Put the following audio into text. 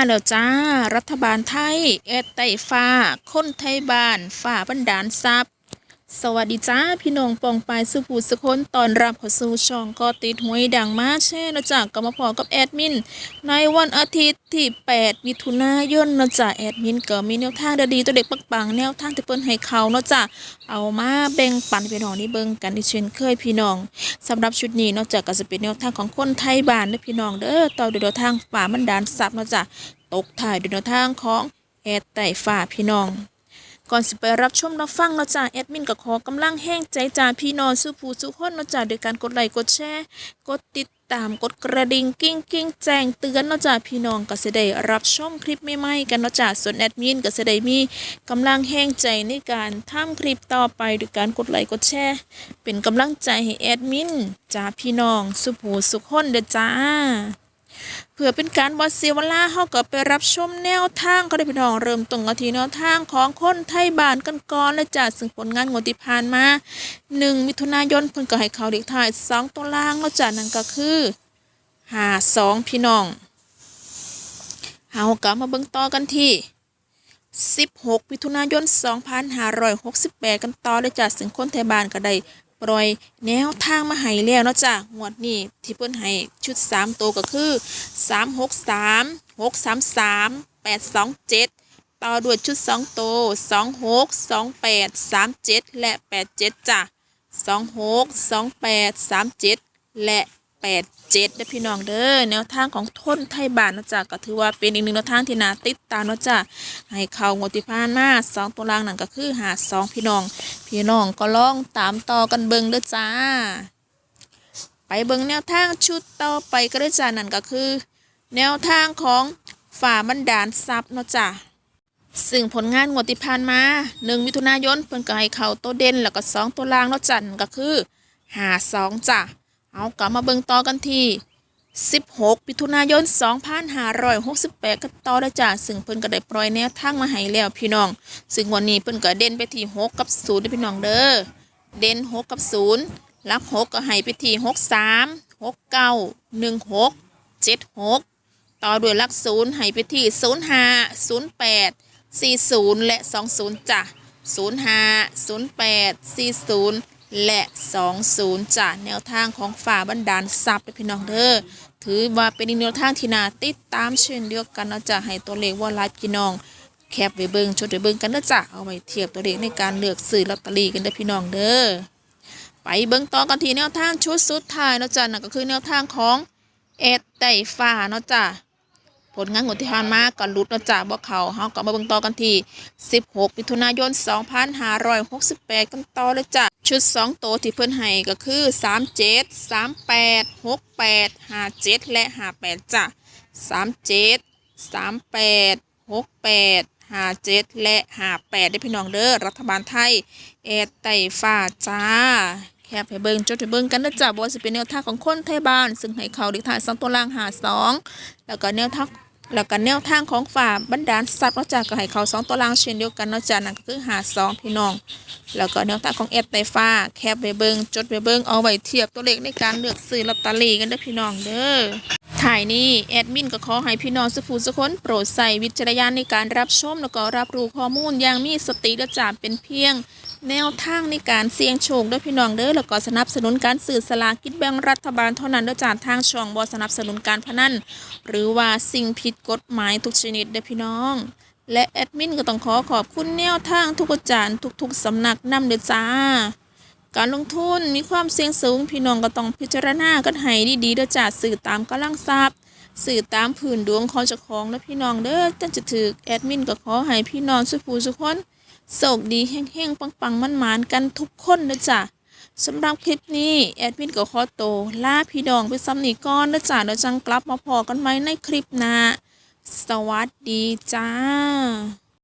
มาแล้วจ้า รัฐบาลไทยเอดไต้ฟ้า คนไทยบ้าน ฝ่าบันดาลทรัพย์ สวัสดีจ้าพี่น้องปองปายสุภูสุคนตอนรับเข้าสู่ช่องก็ติดหวยดังมาแช่นะจ๊ะก็มาพอกับแอดมิน ในวันอาทิตย์ที่ 8 มิถุนายนนะจ๊ะแอดมินก็มีแนวทางดีๆตัวเด็กปังๆแนวทางที่เปิ้นให้เขาเนาะจ๊ะเอามาแบ่งปันพี่น้องนี่เบิ่งกันที่เช่นเคยพี่น้องสำหรับชุดนี้เนอกจากก็จะเป็นแนวทางของคนไทยบ้านนะพี่น้องเด้อต่อด้วยแนวทางฝ่ามันดานซับเนาะจ๊ะตกถ่ายด้วยแนวทางของแอดไต่ฝ่าพี่น้อง ก่อนสิไปรับชมรับฟังเนาะจ้าแอดมินก็ขอกำลังแห้งใจจ้าพี่น้องสู้ผู้สู้คนเนาะจ้าโดยการกดไลค์กดแชร์กดติดตามกดกระดิ่งกิ้งกิ้งแจ้งเตือนเนาะจ้าพี่น้องก็จะได้รับชมคลิปใหม่ๆกันเนาะจ้าส่วนแอดมินก็จะได้มีกำลังแห้งใจในการทำคลิปต่อไปโดยการกดไลค์กดแชร์เป็นกำลังใจให้แอดมินจ้าพี่น้องสู้ผู้สู้คนเด้อจ้า เพื่อเป็นการบอเสียเวลาเฮาก็ไปรับชมแนวทางก็ได้พี่น้องเริ่มต้นกันที่แนวทางของคนไทยบ้านกันก่อนและจ้ะซึ่งผลงานงวดที่ผ่านมา 1 มิถุนายนเพิ่นก็ให้เขาเด็กถ่าย2ตัวล่างแล้วจ้ะนั่นก็คือ52พี่น้องเฮาก็มาเบิ่งต่อกันที่16มิถุนายน 2568 กันต่อเลยจ้ะซึ่งคนไทยบ้านก็ได้ ปล่อยแนวทางมาให้แล้วเนาะจ้ะงวดนี้ที่เพิ่นให้ชุด3ตัวก็คือ363 633 827 ต่อด้วยชุด2ตัว26 28 37 และ 87จ้ะ26 28 37 และ 87เจ็ด้อพี่น้องเด้อแนวทางของทนไทยบานเนะจ้ะก็ถือว่าเป็นอีกหนึ่งแนวทางที่น่าติดตามนะจ้ะให้เข้างวดที่ผ่านมาสองตัวล่างนั่นก็คือหาสองพี่น้อง พี่น้องก็ลองตามต่อกันเบิ่งเด้อจ้า ไปเบิ่งแนวทางชุดต่อไปก็ได้อจ้านั่นก็คือ แนวทางของฝ่ามันดานซับเนาะจ้ะซึ่งผลงานงวดที่ผ่านมาหนึ่งมิถุนายนเพิ่นก็ให้เข้าตัวเด่นแล้วก็สองตัวล่างเนาะจันก็คือหาสองจ้ะ เอากลับมาเบิ่งต่อกันที่ 16มิถุนายน 2568กันต่อได้จ้ะซึ่งเพิ่นก็ได้ปล่อยแนวทางมาให้แล้วพี่น้อง ซึ่งวันนี้เพิ่นก็เด่นไปที่ 6 กับ0ด้พี่น้องเด้อ เด่น 6 กับ 0 ลัก 6 ก็ให้ไปที่ 63 69 16 76 ต่อด้วยลักศูนย์ให้ไปที่ 05 08 40 และ 20จ้ะ05 08 40 และ 20จ้ะแนวทางของฝ่าบันดาลซับพี่น้องเด้อถือว่าเป็นอีกแนวทางที่น่าติดตามเช่นเดียวกันนะจ้ะให้ตัวเลขว่าไลฟ์พี่น้อง แคปไว้เบิ่งชดไว้เบิ่งกันเด้อจ้ะเอาไว้เทียบตัวเลขในการเลือกซื้อลอตเตอรี่กันเด้พี่น้องเด้อไปเบิ่งต่อกันที่แนวทางชุดสุดท้ายนะจ้ะนั่นก็คือแนวทางของเอ็ดไต่ฟ้านะจ้ะ ผลงานงวดที่ผ่านมาก็หลุดนะจ้ะบ่เขาเฮาก็มาเบิ่งต่อกันที่ 16 มิถุนายน 2568 กันต่อเลยจ้ะชุด 2 ตัวที่เพิ่นให้ก็คือ 37 38 68 57 และ 58จ้ะ37 38 68 57 และ 58 ได้พี่น้องเด้อรัฐบาลไทยเอดไต่ฟ้าจ้าแคบให้เบิ่งจดให้เบิ่งกันนะจ๊ะบ่ว่าสิเป็นแนวทางของคนไทยบ้าน ซึ่งให้เขาด็กถ่ายสองตัวล่างหาสองแล้วก็แนวทาง แล้วก็แนวทางของฝ่าบรรดาลสัตว์นาะจ๊ะก็ให้เขาสองตัวล่างเช่นเดียวกันนาะจ๊ะนั่นก็คือหาสองพี่น้อง แล้วก็แนวทางของเอดไตฟ้าแคบไปเบิงจดไปเบิงเอาไว้เทียบตัวเลขในการเลือกซื้อลอตเตอรี่กันเด้อพี่น้องเด้อถ่ายนี้แอดมินก็ขอให้พี่น้องสุภูสุคนโปรดใส่วิจารณญาณในการรับชมแล้วก็รับรู้ข้อมูลอย่างมีสติและจาเป็นเพียง แนวทางในการเสี่ยงโชคด้วยพี่น้องเด้อแล้วก็สนับสนุนการสื่อสลากกินแบ่งรัฐบาลเท่านั้นด้วยจากทางช่องบอสนับสนุนการพนันหรือว่าสิ่งผิดกฎหมายทุกชนิดเด้อพี่น้อง และแอดมินก็ต้องขอขอบคุณแนวทางทุกอาจารย์ทุกๆสำนักนำเด้อจ้า การลงทุนมีความเสี่ยงสูงพี่น้องก็ต้องพิจารณากันให้ดีๆเด้อจ้าสื่อตามกำลังทรัพย์สื่อตามผืนดวงของเจ้าของและพี่น้องเด้อจันจะถือแอดมินก็ขอให้พี่น้องสุภูสุกคน โชคดีเฮงๆ ปังๆมันๆกันทุกคนนะจ๊ะสำหรับคลิปนี้ แอดมินกับคอโตวลาพี่ดองไปซ้ำนีก้อนนะจ๊ะเดี๋ยวจังกลับมาพอกันไหมในคลิปหน้าสวัสดีจ้า